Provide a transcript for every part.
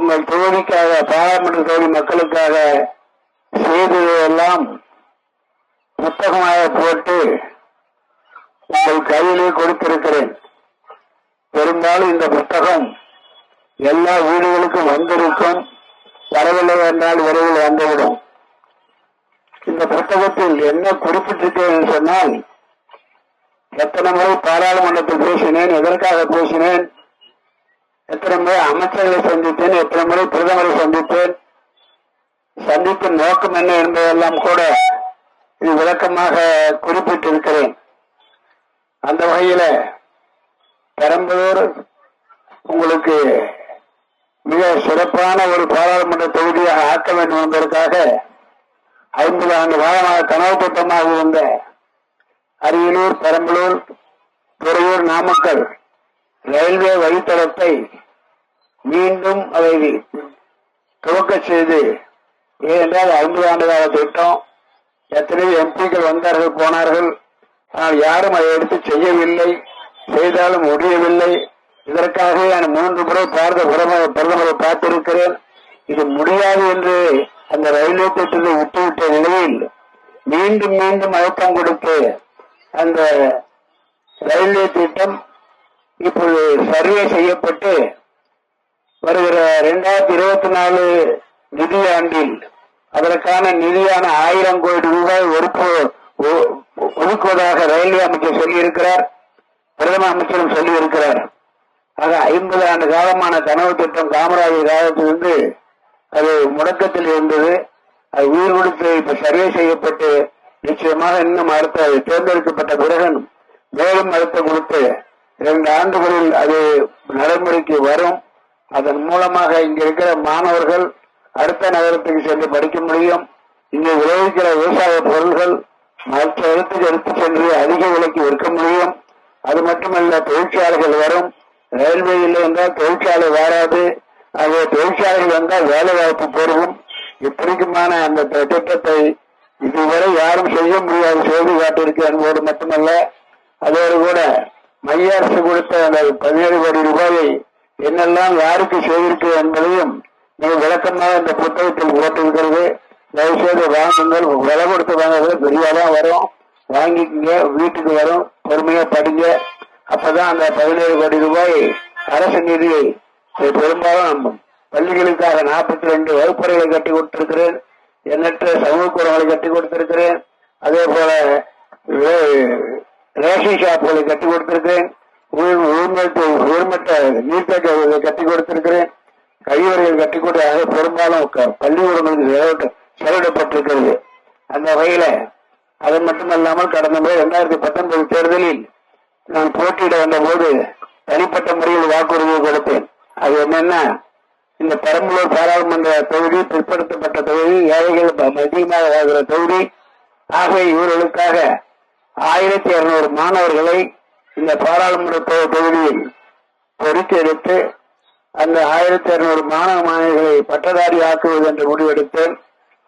உங்கள் தோழிக்காக பாராளுமன்ற தோழி மக்களுக்காக செய்ததையெல்லாம் புத்தகமாக போட்டு உங்கள் கையிலே கொடுத்திருக்கிறேன். பெரும்பாலும் இந்த புத்தகம் எல்லா வீடுகளுக்கும் வந்திருக்கும். வரவில்லை என்றால் விரைவில் வந்துவிடும். இந்த புத்தகத்தில் என்ன குறிப்பிட்டிருக்கேன் சொன்னால் எத்தனை முறை பாராளுமன்றத்தில் பேசினேன் எதற்காக பேசினேன் எத்தனை முறை அமைச்சர்களை சந்தித்தேன் எத்தனை முறை பிரதமரை சந்தித்தேன் சந்திக்கும் நோக்கம் என்ன என்பதெல்லாம் கூட இது விளக்கமாக குறிப்பிட்டிருக்கிறேன். அந்த வகையில பெரம்பலூர் உங்களுக்கு மிக சிறப்பான ஒரு பாராளுமன்ற தொகுதியாக ஆக்க வேண்டும் என்பதற்காக ஐம்பது ஆண்டு காலமாக கனவு திட்டமாக இருந்த அரியலூர் பெரம்பலூர் துறையூர் நாமக்கல் ரயில்வே வழித்தடத்தை மீண்டும் அதை துவக்க செய்து ஏனென்றால் ஐம்பது ஆண்டு கால திட்டம் எத்தனையோ எம்பிக்கள் வந்தார்கள் போனார்கள். ஆனால் யாரும் அதை எடுத்து செய்யவில்லை செய்தாலும் முடியவில்லை. இதற்காகவே நான் மூன்று முறை பாரத பிரதமர் பிரதமரை பார்த்திருக்கிறேன். இது முடியாது என்று அந்த ரயில்வே திட்டத்தை விட்டுவிட்ட நிலையில் மீண்டும் மீண்டும் அழுத்தம் கொடுத்து அந்த ரயில்வே திட்டம் இப்பொழுது சர்வே செய்யப்பட்டு இரண்டாயிரத்தி இருபத்தி நாலு நிதியாண்டில் அதற்கான நிதியான ஆயிரம் கோடி ரூபாய் ஒதுக்கு ஒதுக்குவதாக ரயில்வே அமைச்சர் சொல்லியிருக்கிறார். பிரதம அமைச்சரும் சொல்லியிருக்கிறார். ஆக ஐம்பது ஆண்டு காலமான கனவு திட்டம் காமராஜர் காலத்திலிருந்து அது முடக்கத்தில் இருந்தது. அது உயிர் கொடுத்து இப்ப சர்வே செய்யப்பட்டு நிச்சயமாக இன்னும் அடுத்த தேர்ந்தெடுக்கப்பட்ட பிறகு மேலும் அழுத்தம் கொடுத்து இரண்டு ஆண்டுகளில் அது நடைமுறைக்கு வரும். அதன் மூலமாக இங்க இருக்கிற மாணவர்கள் அடுத்த நகரத்துக்கு சென்று படிக்க முடியும். இங்கு விளைவிக்கிற விவசாய பொருள்கள் மற்ற இடத்துக்கு எடுத்து சென்று அதிக விலைக்கு விற்க முடியும். அது மட்டுமல்ல தொழிற்சாலைகள் வரும். ரயில்வே இல்லை என்றால் தொழிற்சாலை வராது. ஆகவே தொழிற்சாலைகள் வந்தால் வேலை வாய்ப்பு பெருகும். இப்படிக்குமான அந்த திட்டத்தை இதுவரை யாரும் செய்ய முடியாது செய்து காட்டியிருக்கு என்பது மட்டுமல்ல அதோடு கூட மைய அரசு கொடுத்த அந்த பதினேழு கோடி ரூபாயை என்னெல்லாம் யாருக்கு செய்திருக்கு என்பதையும் மிக விளக்கமாக இந்த புத்தகத்தில் போட்டிருக்கிறது தயவுசெய்து வாங்குங்கள். விலை கொடுத்து வாங்குறது பெரியாதான் வரும். வாங்கிக்கங்க. வீட்டுக்கு வரும். பொறுமையா படிங்க. அப்பதான் அந்த பதினேழு கோடி ரூபாய் அரசு நிதி பெரும்பாலும் பள்ளிகளுக்காக நாற்பத்தி ரெண்டு வகுப்பறைகளை கட்டி கொடுத்திருக்கிறேன். எண்ணற்ற சமூக கூடங்களை கட்டி கொடுத்திருக்கிறேன். அதே போல ரேஷன் ஷாப்புகளை கட்டி கொடுத்திருக்கிறேன். உயர்மட்ட நீர்த்தேக்க கட்டி கொடுத்திருக்கிறேன். கழிவறைகள் கட்டி கொடுத்து பெரும்பாலும் க- பள்ளிக்கூடங்களுக்கு செலவிடப்பட்டிருக்கிறது அந்த வகையில அது மட்டுமல்லாமல் கடந்த முறை இரண்டாயிரத்தி பத்தொன்பது தேர்தலில் நான் போட்டியிட வந்த போது தனிப்பட்ட முறையில் வாக்குறுதி கொடுத்தேன். அது என்னன்னா இந்த பெரம்பலூர் பாராளுமன்ற தொகுதி பிற்படுத்தப்பட்ட தொகுதி ஏழைகள் அதிகமாக வாழ்கிற தொகுதி. ஆகவே இவர்களுக்காக ஆயிரத்தி இருநூறு மாணவர்களை இந்த பாராளுமன்ற தொகுதியில் பொறுத்து எடுத்து அந்த ஆயிரத்தி இருநூறு மாணவ மாணவிகளை பட்டதாரி ஆக்குவது என்று முடிவெடுத்தேன்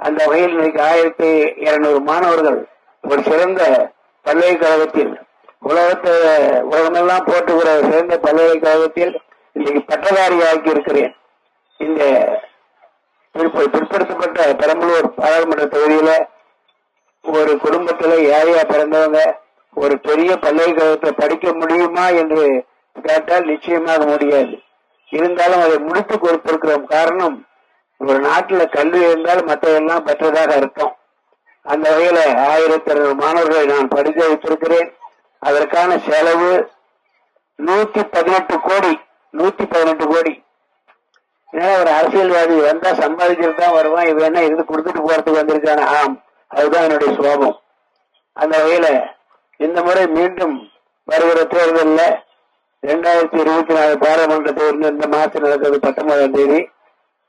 அந்த வகையில் இன்னைக்கு ஆயிரத்தி இருநூறு மாணவர்கள் ஒரு சிறந்த பல்கலைக்கழகத்தில் உலகத்தை உலகமெல்லாம் போட்டுகிற சிறந்த பல்கலைக்கழகத்தில் இன்னைக்கு பட்டதாரி ஆக்கி இருக்கிறேன் இந்த பிற்படுத்தப்பட்ட பெரம்பலூர் பாராளுமன்ற தொகுதியில ஒரு குடும்பத்துல ஏழையா பிறந்தவங்க ஒரு பெரிய பல்கலைக்கழகத்தை படிக்க முடியுமா என்று கேட்டால் நிச்சயமாக முடியாது. இருந்தாலும் அதை முடித்து கொடுத்திருக்கிற காரணம் ஒரு நாட்டுல கல்வி இருந்தால் மற்றதெல்லாம் பெற்றதாக அர்த்தம். அந்த வகையில ஆயிரத்தி இருநூறு மாணவர்களை நான் படிக்க வைத்திருக்கிறேன். அதற்கான செலவு நூத்தி பதினெட்டு கோடி நூத்தி பதினெட்டு கோடி. ஏன்னா ஒரு அரசியல்வாதி வந்தா சம்பாதிச்சுட்டு தான் வருவான். இவன் என்ன இருந்து கொடுத்துட்டு போறதுக்கு வந்திருக்கான? ஆம் அதுதான் என்னுடைய சுவாபம் அந்த வகையில இந்த முறை மீண்டும் வருகிற தேர்தலில் இரண்டாயிரத்தி இருபத்தி நாலு பாராளுமன்ற தேர்தல் இந்த மாசம் நடக்கிறது பத்தொன்பதாம் தேதி.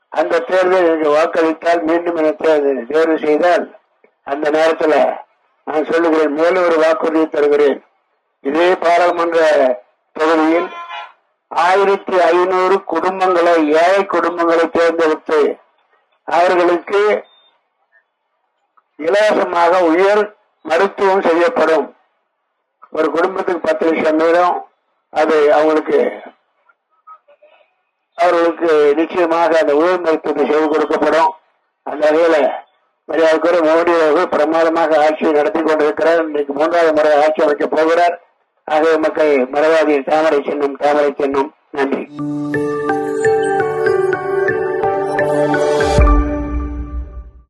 அந்த தேர்தல் எனக்கு வாக்களித்தால் மீண்டும் என்னை தேர்வு- செய்தால் அந்த நேரத்துல நான் சொல்லுகிறேன் மேலும் ஒரு வாக்குறுதியை தருகிறேன். இதே பாராளுமன்ற தொகுதியில் ஆயிரத்தி ஐநூறு குடும்பங்களை ஏழை குடும்பங்களை தேர்ந்தெடுத்து அவர்களுக்கு இலவசமாக உயர் மருத்துவம் செய்யப்படும். ஒரு குடும்பத்துக்கு பத்து லட்சம் நேரம் அது அவங்களுக்கு அவர்களுக்கு நிச்சயமாக அந்த உயர் மருத்துவத்தை செய்து கொடுக்கப்படும். அந்த வகையில மரியாதைக்குரிய மோடி அவர்கள் பிரமாதமாக ஆட்சியை நடத்தி கொண்டிருக்கிறார். இன்றைக்கு மூன்றாவது முறை ஆட்சி அமைக்கப் போகிறார். ஆகவே மக்கள் மரவாதி தாமரை சின்னம் தாமரை சின்னம். நன்றி.